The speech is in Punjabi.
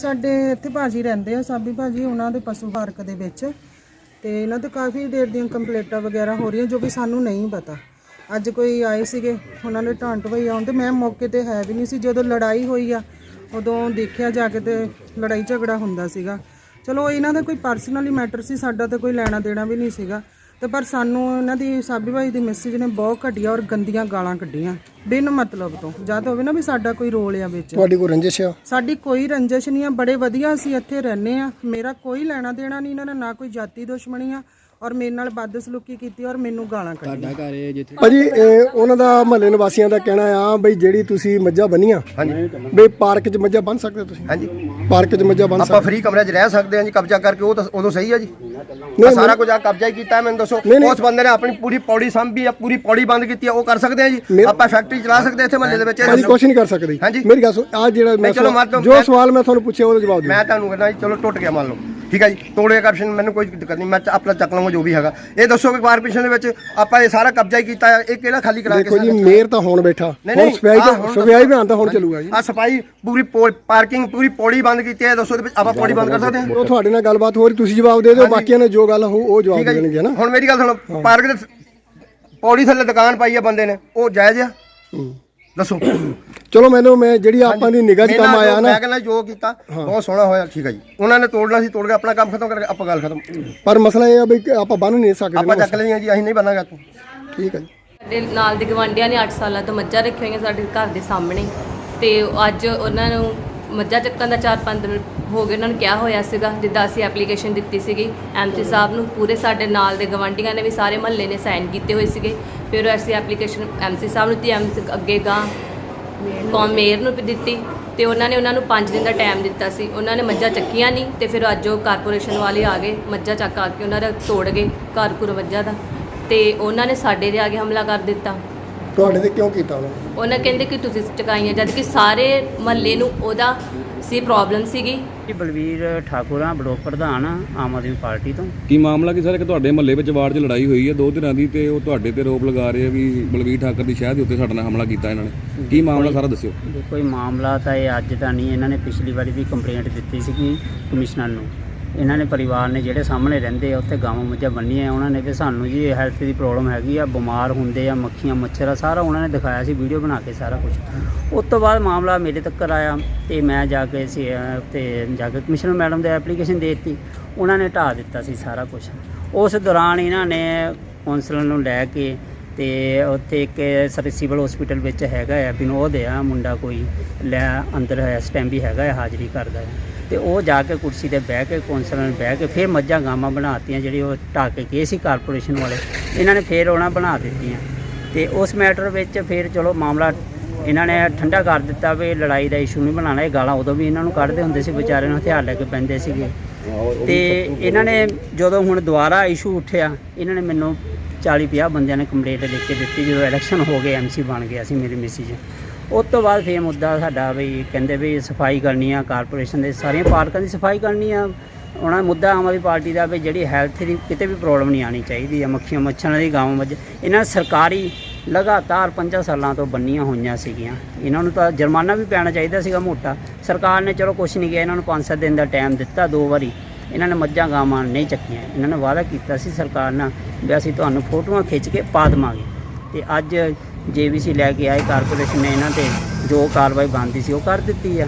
ਸਾਡੇ ਇੱਥੇ ਭਾਜੀ ਰਹਿੰਦੇ ਆ, ਸਾਬੀ ਭਾਜੀ, ਉਹਨਾਂ ਦੇ ਪਸ਼ੂ ਪਾਰਕ ਦੇ ਵਿੱਚ। ਤੇ ਇਹਨਾਂ ਤੇ ਕਾਫੀ ਦੇਰ ਦੀਆਂ ਕੰਪਲੇਂਟਾਂ ਵਗੈਰਾ ਹੋ ਰਹੀਆਂ, ਜੋ ਕਿ ਸਾਨੂੰ ਨਹੀਂ ਪਤਾ। ਅੱਜ ਕੋਈ ਆਏ ਸੀਗੇ, ਉਹਨਾਂ ਨੇ ਢਾਂਟ ਵਈ ਆਉਣ ਮੈਂ ਮੌਕੇ ਤੇ ਹੈ ਵੀ ਨਹੀਂ ਸੀ। ਜਦੋਂ ਲੜਾਈ ਹੋਈ ਆ, ਉਦੋਂ ਦੇਖਿਆ ਜਾ ਕੇ ਤੇ ਲੜਾਈ ਝਗੜਾ ਹੁੰਦਾ ਸੀਗਾ। ਚਲੋ, ਇਹਨਾਂ ਦਾ ਕੋਈ ਪਰਸਨਲੀ ਮੈਟਰ ਸੀ, ਸਾਡਾ ਤਾਂ ਕੋਈ ਲੈਣਾ ਦੇਣਾ ਵੀ ਨਹੀਂ ਸੀਗਾ। ਤੇ ਪਰ ਸਾਨੂੰ ਇਹਨਾਂ ਦੀ ਸਾਬੀ ਭਾਈ ਦੀ ਮੈਸੇਜ ਨੇ ਬਹੁਤ ਘਟੀਆ ਔਰ ਗੰਦੀਆਂ ਗਾਲਾਂ ਕੱਢੀਆਂ ਬਿਨ ਮਤਲਬ ਤੋਂ। ਜਾਂ ਤਾਂ ਹੋਵੇ ਨਾ ਵੀ ਸਾਡਾ ਕੋਈ ਰੋਲ ਆ ਵਿੱਚ। ਤੁਹਾਡੀ ਕੋਈ ਰੰਜਿਸ਼ ਆ? ਸਾਡੀ ਕੋਈ ਰੰਜਿਸ਼ ਨਹੀਂ ਆ ਬੜੇ ਵਧੀਆ ਅਸੀਂ ਇੱਥੇ ਰਹਿੰਦੇ ਆ। ਮੇਰਾ ਕੋਈ ਲੈਣਾ ਦੇਣਾ ਨਹੀਂ ਇਹਨਾਂ ਨੇ ਨਾ ਕੋਈ ਜਾਤੀ ਦੁਸ਼ਮਣੀ ਆ ਔਰ ਮੇਰੇ ਨਾਲ ਬਦਸਲੂਕੀ ਕੀਤੀ ਔਰ ਮੈਨੂੰ ਗਾਲਾਂ ਕੱਢੀਆਂ। ਭਾਜੀ ਇਹ ਉਹਨਾਂ ਦਾ ਮਹੱਲੇ ਨਿਵਾਸੀਆਂ ਦਾ ਕਹਿਣਾ ਆ ਬਈ ਜਿਹੜੀ ਤੁਸੀਂ ਮੱਝਾਂ ਬੰਨੀਆਂ ਹਾਂਜੀ। ਬਈ ਪਾਰਕ 'ਚ ਮੱਝਾਂ ਬੰਨ ਸਕਦੇ ਹੋ ਤੁਸੀਂ? ਹਾਂਜੀ। ਪਾਰਕ 'ਚ ਮੱਝਾਂ ਬੰਨ ਆਪਾਂ ਫ੍ਰੀ ਕਮਰੇ 'ਚ ਰਹਿ ਸਕਦੇ ਹਾਂ ਜੀ ਕਬਜ਼ਾ ਕਰਕੇ ਉਹ ਤਾਂ ਉਦੋਂ ਸਹੀ ਹੈ ਜੀ। ਆਹ ਸਾਰਾ ਕੁਝ ਆ ਕਬਜ਼ਾ ਹੀ ਕੀਤਾ ਹੈ, ਮੈਨੂੰ ਦੱਸੋ। ਨਹੀਂ, ਨਹੀਂ। ਉਸ ਬੰਦੇ ਨੇ ਆਪਣੀ ਪੂਰੀ ਪੌੜੀ ਸੰਭੀ ਆ ਪੂਰੀ ਪੌੜੀ ਬੰਦ ਕੀਤੀ ਆ ਉਹ ਕਰ ਸਕਦੇ ਆ ਜੀ? ਮੇਰਾ- ਆਪਾਂ ਫੈਕਟਰੀ ਚਲਾ ਸਕਦੇ ਹਾਂ ਇੱਥੇ ਮਹੱਲੇ ਦੇ ਵਿੱਚ ਭਾਜੀ। ਕੁਛ ਨਹੀਂ ਕਰ ਸਕਦੇ। ਹਾਂਜੀ। ਮੇਰੀ ਗੱਲ ਸੁਣ ਆ ਜਿਹੜਾ ਮੈਂ ਚਲੋ ਮੰਨ ਲਓ ਜੋ ਮੈਂ- ਸਵਾਲ ਮੈਂ ਤੁਹਾਨੂੰ ਪੁੱਛਿਆ ਉਹਦਾ ਜਵਾਬ ਦਿਓ। ਮੈਂ ਤੁਹਾਨੂੰ ਕਹਿੰਦਾ ਜੀ ਚਲੋ ਟੁੱਟ ਗਿਆ ਮੰਨ ਲਓ। ਠੀਕ ਹੈ ਜੀ? ਤੋੜੇ ਕਰਪਸ਼ਨ ਮੈਨੂੰ ਕੋਈ ਦਿੱਕਤ ਨਹੀਂ ਮੈਂ ਚ- ਆਪਣਾ ਚੱਕ ਲਵਾਂਗਾ ਜੋ ਵੀ ਹੈਗਾ। ਇਹ ਦੱਸੋ ਕਿ ਕਾਰਪੋਰੇਸ਼ਨ ਦੇ ਵਿੱਚ ਆਪਾਂ ਇਹ ਸਾਰਾ ਕਬਜ਼ਾ ਹੀ ਕੀਤਾ ਹੈ ਇਹ ਕਿਹੜਾ ਖਾਲੀ ਕਰਾ ਕੇ ਦੇਖੋ ਜੀ ਮੇਅਰ ਤਾਂ ਹੁਣ ਬੈਠਾ। ਹੁਣ ਸਫ਼ਾਈ ਆਹ ਦਾ ਹੁਣ ਤਾਂ ਹੁਣ ਚੱਲੂਗਾ ਜੀ। ਆ ਸਫ਼ਾਈ ਪੂਰੀ ਪਾਰਕਿੰਗ ਪੂਰੀ ਪੌੜੀ ਬੰਦ ਕੀਤੀ ਹੈ ਦੱਸੋ ਇਹਦੇ ਵਿੱਚ ਆਪਾਂ ਪੌੜੀ ਬੰਦ ਕਰ ਸਕਦੇ ਹਾਂ? ਉਹ ਤੁਹਾਡੇ ਨਾਲ ਗੱਲਬਾਤ ਹੋ ਰਹੀ ਤੁਸੀਂ ਜਵਾਬ ਦੇ ਦਿਓ ਬਾਕੀਆਂ ਨੇ ਜੋ ਗੱਲ ਹੋ ਉਹ ਜਵਾਬ ਠੀਕ ਹੈ ਦੇਣਗੇ ਜੀ ਨਾ। ਹੁਣ ਮੇਰੀ ਗੱਲ ਸੁਣੋ ਪਾਰਕ ਦੇ ਪੌੜੀ ਥੱਲੇ ਦੁਕਾਨ ਪਾਈ ਆ ਬੰਦੇ ਨੇ ਉਹ ਜਾਇਜ਼ ਆ? ਹੂੰ। ਦੱਸੋ। ਚਲੋ ਮੈਨੂੰ ਮੈਂ ਜਿਹੜੀ ਆਪਾਂ ਦੀ ਨਿਗਾਹ 'ਚ ਕੰਮ ਆਇਆ ਨਾ। ਮੈਂ ਕਹਿੰਦਾ ਜੋ ਕੀਤਾ ਬਹੁਤ ਸੋਹਣਾ ਹੋਇਆ ਠੀਕ ਹੈ ਜੀ। ਉਹਨਾਂ ਨੇ ਤੋੜਨਾ ਸੀ ਤੋੜ ਕੇ ਆਪਣਾ ਕੰਮ ਖਤਮ ਕਰਕੇ ਆਪਾਂ ਗੱਲ ਖਤਮ। ਪਰ ਮਸਲਾ ਇਹ ਆ ਬਈ ਕਿ ਆਪਾਂ ਬੰਨ ਨਹੀਂ ਸਕਦੇ ਆਪਾਂ ਨਾ ਚੱਕ ਲਈਆਂ ਜੀ ਅਸੀਂ ਨਹੀਂ ਬਣਾਂਗਾ ਤੂੰ ਠੀਕ ਹੈ ਜੀ। ਸਾਡੇ ਨਾਲ ਦੇ ਗਵਾਂਢੀਆਂ ਨੇ 8 ਸਾਲਾਂ ਤੋਂ ਮੱਝਾਂ ਰੱਖੀਆਂ ਹੋਈਆਂ ਸਾਡੇ ਘਰ ਦੇ ਸਾਹਮਣੇ। ਤੇ ਅੱਜ ਉਹਨਾਂ ਨੂੰ ਮੱਝਾਂ ਚੱਕਣ ਦਾ 4-5 ਦਿਨ ਹੋ ਗਏ ਉਹਨਾਂ ਨੂੰ ਕਿਹਾ ਹੋਇਆ ਸੀਗਾ ਜਿੱਦਾਂ ਅਸੀਂ ਐਪਲੀਕੇਸ਼ਨ ਦਿੱਤੀ ਸੀਗੀ ਐਮਸੀ ਸਾਹਿਬ ਨੂੰ ਪੂਰੇ ਸਾਡੇ ਨਾਲ ਦੇ ਗਵਾਂਢੀਆਂ ਨੇ ਵੀ ਸਾਰੇ ਮਹੱਲੇ ਨੇ ਸਾਈਨ ਕੀਤੇ ਹੋਏ ਸੀਗੇ। ਫਿਰ ਅਸੀਂ ਐਪਲੀਕੇਸ਼ਨ ਐਮਸੀ ਸਾਹਿਬ ਨੂੰ ਤੇ ਐਮਸੀ ਅੱਗੇ ਗਾਂ ਕੌਮ ਮੇਅਰ ਨੂੰ ਵੀ ਦਿੱਤੀ। ਤੇ ਉਹਨਾਂ ਨੇ ਉਹਨਾਂ ਨੂੰ 5 ਦਿਨ ਦਾ ਟਾਈਮ ਦਿੱਤਾ ਸੀ। ਉਹਨਾਂ ਨੇ ਮੱਝਾਂ ਚੱਕੀਆਂ ਨਹੀਂ ਤੇ ਫਿਰ ਅੱਜ ਉਹ ਕਾਰਪੋਰੇਸ਼ਨ ਵਾਲੇ ਆ ਗਏ ਮੱਝਾਂ ਚੱਕ ਆ ਕੇ ਉਹਨਾਂ ਦਾ ਤੋੜ ਗਏ ਘਰ ਘੁਰ ਮੱਝਾਂ ਦਾ। ਤੇ ਉਹਨਾਂ ਨੇ ਸਾਡੇ ਦੇ ਆ ਕੇ ਹਮਲਾ ਕਰ ਦਿੱਤਾ। ਤੁਹਾਡੇ ਤੇ ਕਿਉਂ ਕੀਤਾ ਉਹਨਾਂ? ਨੇ? ਉਹਨਾਂ ਕਹਿੰਦੇ ਕਿ ਤੁਸੀਂ ਚਕਾਈਆਂ ਜਦ ਕਿ ਸਾਰੇ ਮਹੱਲੇ ਨੂੰ ਉਹਦਾ ਸੀ ਪ੍ਰੋਬਲਮ ਸੀਗੀ। ਜੀ ਬਲਵੀਰ ਠਾਕੁਰ ਆ ਬਲੋਕ ਪ੍ਰਧਾਨ ਆ, ਆਮ ਆਦਮੀ ਪਾਰਟੀ ਤੋਂ। ਕੀ ਮਾਮਲਾ ਕੀ ਸਰ? ਕਿ ਤੁਹਾਡੇ ਮਹੱਲੇ ਵਿੱਚ ਵਾਰਡ 'ਚ ਲੜਾਈ ਹੋਈ ਹੈ ਦੋ ਦਿਨਾਂ ਦੀ ਤੇ ਉਹ ਤੁਹਾਡੇ ਤੇ ਰੋਪ ਲਗਾ ਰਹੇ ਆ ਵੀ ਬਲਵੀਰ ਠਾਕਰ ਦੀ ਸ਼ਹਿਰ ਦੇ ਉੱਤੇ ਸਾਡੇ ਨਾਲ ਹਮਲਾ ਕੀਤਾ ਇਹਨਾਂ ਨੇ। ਕੀ ਮਾਮਲਾ ਸਾਰਾ ਦੱਸਿਓ। ਦੇਖੋ ਇਹ ਮਾਮਲਾ ਤਾਂ ਇਹ ਅੱਜ ਦਾ ਨਹੀਂ ਇਹਨਾਂ ਨੇ ਪਿਛਲੀ ਵਾਰੀ ਵੀ ਕੰਪਲੇਂਟ ਦਿੱਤੀ ਸੀਗੀ ਕਮਿਸ਼ਨਰ ਨੂੰ। ਇਹਨਾਂ ਨੇ ਪਰਿਵਾਰ ਨੇ ਜਿਹੜੇ ਸਾਹਮਣੇ ਰਹਿੰਦੇ ਆ ਉੱਥੇ ਗਾਵਾਂ ਮੱਝਾਂ ਬੰਨੀਆਂ ਉਹਨਾਂ ਨੇ ਵੀ ਸਾਨੂੰ ਜੀ ਹੈਲਥ ਦੀ ਪ੍ਰੋਬਲਮ ਹੈਗੀ ਆ ਬਿਮਾਰ ਹੁੰਦੇ ਆ ਮੱਖੀਆਂ ਮੱਛਰ ਆ ਸਾਰਾ ਉਹਨਾਂ ਨੇ ਦਿਖਾਇਆ ਸੀ ਵੀਡੀਓ ਬਣਾ ਕੇ ਸਾਰਾ ਕੁਝ ਉਸ ਤੋਂ ਬਾਅਦ ਮਾਮਲਾ ਮੇਰੇ ਤੱਕ ਆਇਆ ਤੇ ਮੈਂ ਜਾ ਕੇ ਸੀ ਅਹ, ਤੇ ਜਾ ਕੇ ਕਮਿਸ਼ਨਰ ਮੈਡਮ ਦੇ ਐਪਲੀਕੇਸ਼ਨ ਦੇ ਦਿੱਤੀ ਉਹਨਾਂ ਨੇ ਢਾਹ ਦਿੱਤਾ ਸੀ ਸਾਰਾ ਕੁਝ ਉਸ ਦੌਰਾਨ ਇਹਨਾਂ ਨੇ ਕੌਂਸਲਰ ਨੂੰ ਲੈ ਕੇ ਤੇ ਉੱਥੇ ਇੱਕ ਸਰ ਸਿਵਲ ਹਸਪੀਟਲ ਵਿੱਚ ਹੈਗਾ ਹੈ ਵਿਨੋਦ ਆ ਮੁੰਡਾ ਕੋਈ ਲੈ ਅੰਦਰ ਹੈ ਇਸ ਟਾਈਮ ਵੀ ਹੈਗਾ ਆ ਹਾਜ਼ਰੀ ਕਰਦਾ ਹੈ ਤੇ ਉਹ ਜਾ ਕੇ ਕੁਰਸੀ ਤੇ ਬਹਿ ਕੇ ਕੌਂਸਲਰ ਨਾਲ ਬਹਿ ਕੇ ਫਿਰ ਮੱਝਾਂ ਗਾਵਾਂ ਬਣਾਤੀਆਂ ਜਿਹੜੀ ਉਹ ਢਾਹ ਕੇ ਗਏ ਸੀ ਕਾਰਪੋਰੇਸ਼ਨ ਵਾਲੇ। ਇਹਨਾਂ ਨੇ ਫਿਰ ਉਹਨਾਂ ਬਣਾ ਦਿੱਤੀਆਂ। ਤੇ ਉਸ ਮੈਟਰ ਵਿੱਚ ਫਿਰ ਚਲੋ ਮਾਮਲਾ ਇਹਨਾਂ ਨੇ ਠੰਡਾ ਕਰ ਦਿੱਤਾ ਵੀ ਲੜਾਈ ਦਾ ਇਸ਼ੂ ਨਹੀਂ ਬਣਾਉਣਾ, ਇਹ ਗਾਲਾਂ ਉਦੋਂ ਵੀ ਇਹਨਾਂ ਨੂੰ ਕੱਢਦੇ ਹੁੰਦੇ ਸੀ ਵਿਚਾਰਿਆਂ ਨੂੰ ਹਥਿਆਰ ਲੈ ਕੇ ਪੈਂਦੇ ਸੀਗੇ। ਤੇ ਇਹਨਾਂ ਨੇ ਜਦੋਂ ਹੁਣ ਦੁਬਾਰਾ ਇਸ਼ੂ ਉੱਠਿਆ, ਇਹਨਾਂ ਨੇ ਮੈਨੂੰ 40 50 ਬੰਦਿਆਂ ਨੇ ਕੰਪਲੇਂਟ ਲਿਖ ਕੇ ਦਿੱਤੀ, ਜਦੋਂ ਇਲੈਕਸ਼ਨ ਹੋ ਗਏ ਐਮਸੀ ਬਣ ਗਿਆ ਸੀ ਮੇਰੀ ਮਿਸੀ ਉਸ ਤੋਂ ਬਾਅਦ ਫੇਰ ਮੁੱਦਾ ਸਾਡਾ ਵੀ ਕਹਿੰਦੇ ਵੀ ਸਫ਼ਾਈ ਕਰਨੀ ਆ ਕਾਰਪੋਰੇਸ਼ਨ ਦੇ ਸਾਰੀਆਂ ਪਾਰਕਾਂ ਦੀ ਸਫ਼ਾਈ ਕਰਨੀ ਆ। ਉਹਨਾਂ ਦਾ ਮੁੱਦਾ ਆਮ ਆਦਮੀ ਪਾਰਟੀ ਦਾ ਵੀ ਜਿਹੜੀ ਹੈਲਥ ਦੀ ਕਿਤੇ ਵੀ ਪ੍ਰੋਬਲਮ ਨਹੀਂ ਆਣੀ ਚਾਹੀਦੀ ਆ, ਮੱਖੀਆਂ ਮੱਛਰਾਂ ਦੀ ਗਾਵਾਂ ਮੱਝ ਇਹਨਾਂ ਸਰਕਾਰੀ ਲਗਾਤਾਰ 5 ਸਾਲਾਂ ਤੋਂ ਬੰਨੀਆਂ ਹੋਈਆਂ ਸੀਗੀਆਂ। ਇਹਨਾਂ ਨੂੰ ਤਾਂ ਜੁਰਮਾਨਾ ਵੀ ਪੈਣਾ ਚਾਹੀਦਾ ਸੀਗਾ ਮੋਟਾ। ਸਰਕਾਰ ਨੇ ਚਲੋ ਕੁਝ ਨਹੀਂ ਕਿਹਾ, ਇਹਨਾਂ ਨੂੰ 5-7 ਦਿਨ ਦਾ ਟਾਈਮ ਦਿੱਤਾ ਦੋ ਵਾਰੀ। ਇਹਨਾਂ ਨੇ ਮੱਝਾਂ ਗਾਵਾਂ ਨਹੀਂ ਚੱਕੀਆਂ। ਇਹਨਾਂ ਨੇ ਵਾਅਦਾ ਕੀਤਾ ਸੀ ਸਰਕਾਰ ਨਾਲ ਵੀ ਅਸੀਂ ਤੁਹਾਨੂੰ ਫੋਟੋਆਂ ਖਿੱਚ ਕੇ ਪਾ ਦੇਵਾਂਗੇ। ਤੇ ਅੱਜ ਜੇਬੀਸੀ ਲੈ ਕੇ ਆਏ ਕਾਰਪੋਰੇਸ਼ਨ ਨੇ ਇਹਨਾਂ ਤੇ ਜੋ ਕਾਰਵਾਈ ਬਣਦੀ ਸੀ ਉਹ ਕਰ ਦਿੱਤੀ ਆ।